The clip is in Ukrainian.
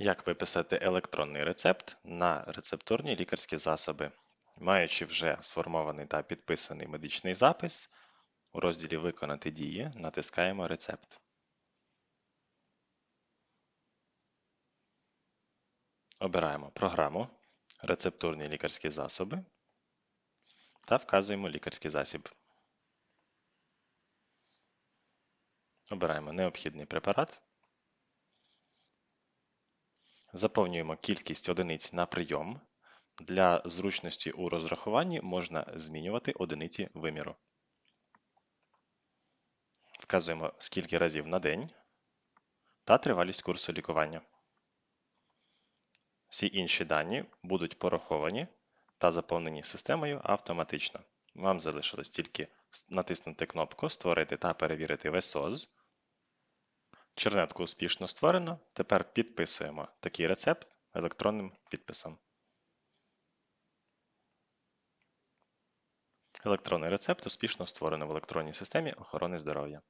Як виписати електронний рецепт на рецептурні лікарські засоби? Маючи вже сформований та підписаний медичний запис, у розділі Виконати дії натискаємо Рецепт. Обираємо програму Рецептурні лікарські засоби та вказуємо лікарський засіб. Обираємо необхідний препарат. Заповнюємо кількість одиниць на прийом. Для зручності у розрахуванні можна змінювати одиниці виміру. Вказуємо скільки разів на день та тривалість курсу лікування. Всі інші дані будуть пораховані та заповнені системою автоматично. Вам залишилось тільки натиснути кнопку Створити та перевірити ВСОЗ. Чернетку успішно створено. Тепер підписуємо такий рецепт електронним підписом. Електронний рецепт успішно створено в електронній системі охорони здоров'я.